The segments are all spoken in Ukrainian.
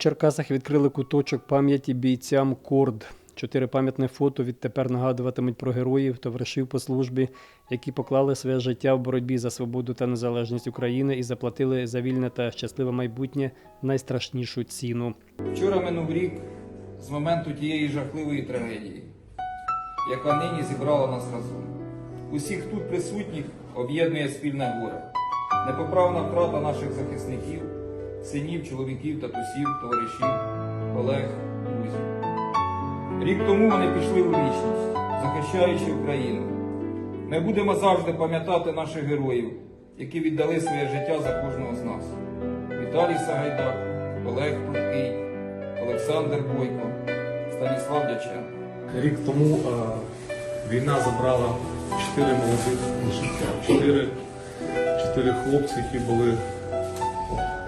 Черкасах відкрили куточок пам'яті бійцям Корд. Чотири пам'ятне фото відтепер нагадуватимуть про героїв, товаришів по службі, які поклали своє життя в боротьбі за свободу та незалежність України і заплатили за вільне та щасливе майбутнє найстрашнішу ціну. Вчора минув рік з моменту тієї жахливої трагедії, яка нині зібрала нас разом. Усіх тут присутніх об'єднує спільне горе, непоправна втрата наших захисників, синів, чоловіків, татусів, товаришів, колег, друзів. Рік тому вони пішли у вічність, захищаючи Україну. Ми будемо завжди пам'ятати наших героїв, які віддали своє життя за кожного з нас. Віталій Сагайдак, Олег Прудкий, Олександр Бойко, Станіслав Дяченко. Рік тому е, війна забрала чотири молодих життя, чотири хлопці, які були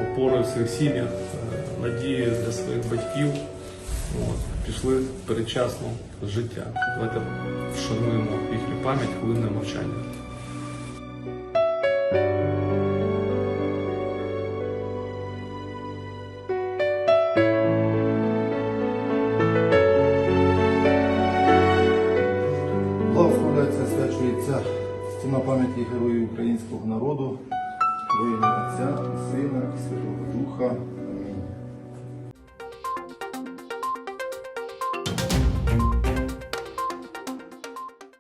опорою в своїх сім'ях, е, надією для своїх батьків. От, пішли передчасно з життя. Давайте вшануємо їхню пам'ять хвилиною мовчання. Благословляється, свячується стіна пам'яті героїв українського народу, воїнів Отця, і Святого Духа.